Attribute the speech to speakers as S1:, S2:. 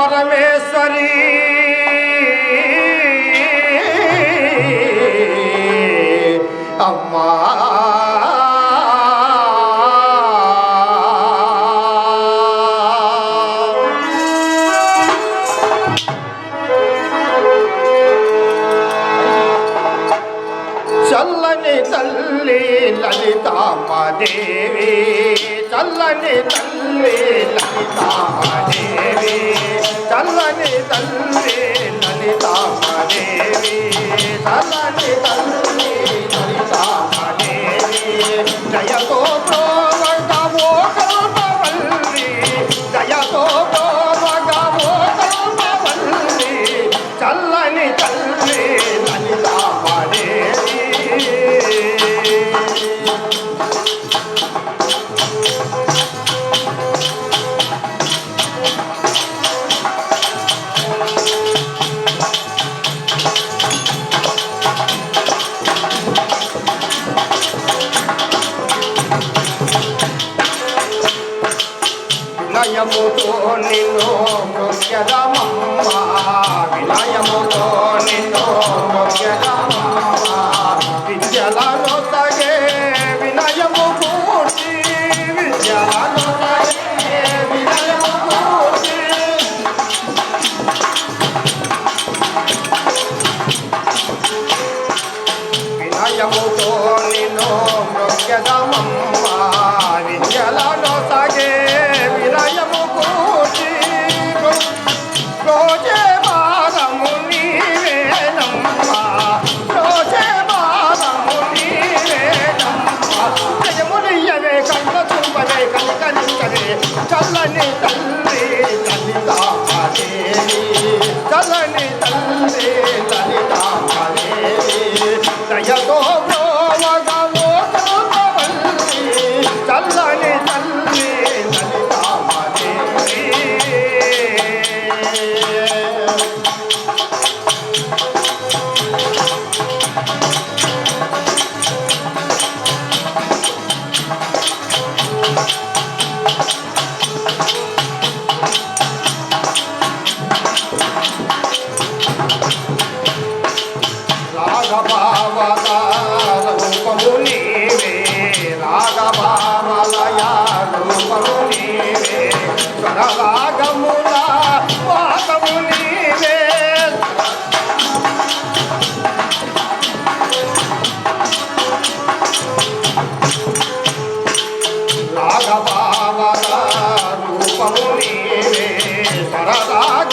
S1: పరమేశ్వరి. అమ్మా. చల్లని తల్లి లలితాంబదేవి చల్లని తల్లి లలితాంబ దేవి తల్లని తల్లి తల్లి జయతో వినయముతో నిన్ను మొక్కెదమమ్మ వినయముతో నిన్ను మొక్కెదమమ్మ విద్యలలో తగే వినయము పూర్తి విద్యలలో తగే వినయము పూర్తి వినయముతో మృగ్యదమమ్మ విద్యలలో సగే అవతారూపము నీవే రాగభామలయ రూపము నీవే స్వరరాగముల వాసము నీవే రాగభామల రూపము నీవే స్వరరాగ